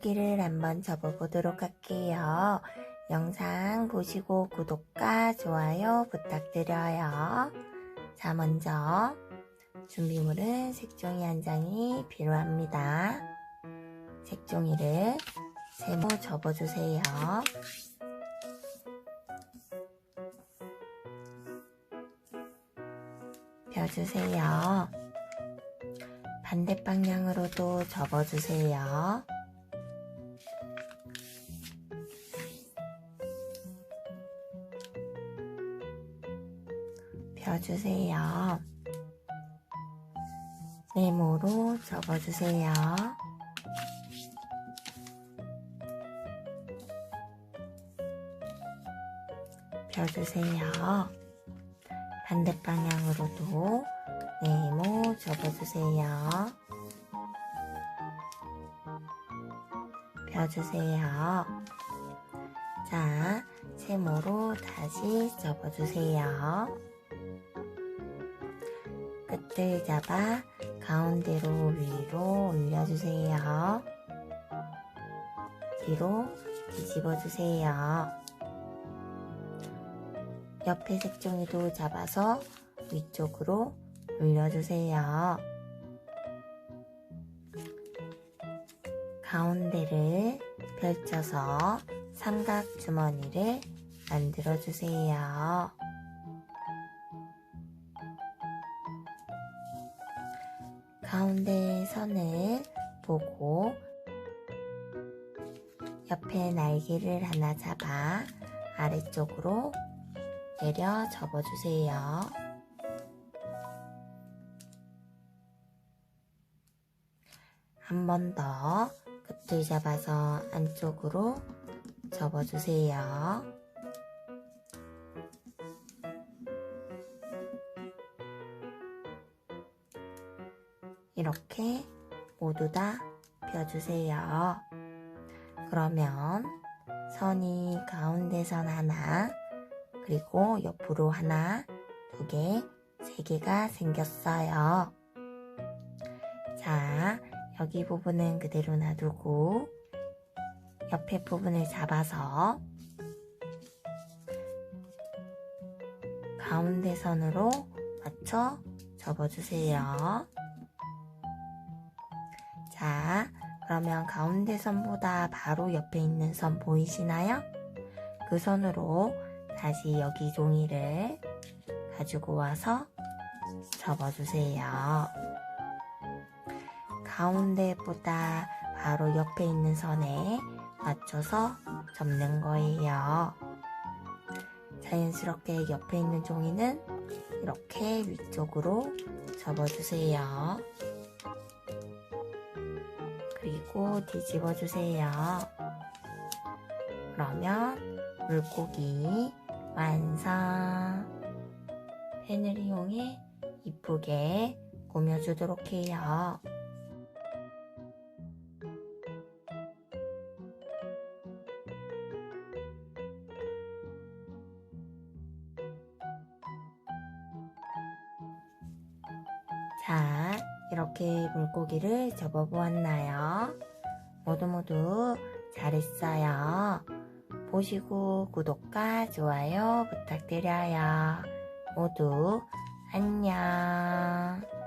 물고기를 한번 접어보도록 할게요. 영상 보시고 구독과 좋아요 부탁드려요. 자, 먼저 준비물은 색종이 한 장이 필요합니다. 색종이를 세모 접어주세요. 펴주세요. 반대 방향으로도 접어주세요. 펴주세요. 네모로 접어주세요. 펴주세요. 반대 방향으로도 네모 접어주세요. 펴주세요. 자, 세모로 다시 접어주세요. 끝을 잡아 가운데로 위로 올려주세요. 뒤로 뒤집어주세요. 옆에 색종이도 잡아서 위쪽으로 올려주세요. 가운데를 펼쳐서 삼각 주머니를 만들어주세요. 가운데 선을 보고 옆에 날개를 하나 잡아 아래쪽으로 내려 접어주세요. 한 번 더 끝을 잡아서 안쪽으로 접어주세요. 이렇게 모두 다 펴주세요. 그러면 선이 가운데 선 하나, 그리고 옆으로 하나, 두 개, 세 개가 생겼어요. 자, 여기 부분은 그대로 놔두고, 옆에 부분을 잡아서 가운데 선으로 맞춰 접어주세요. 자, 그러면 가운데 선보다 바로 옆에 있는 선 보이시나요? 그 선으로 다시 여기 종이를 가지고 와서 접어주세요. 가운데보다 바로 옆에 있는 선에 맞춰서 접는 거예요. 자연스럽게 옆에 있는 종이는 이렇게 위쪽으로 접어주세요. 그리고 뒤집어 주세요. 그러면 물고기 완성. 펜을 이용해 이쁘게 꾸며주도록 해요. 자, 이렇게 물고기를 접어보았나요? 모두 모두 잘했어요. 보시고 구독과 좋아요 부탁드려요. 모두 안녕.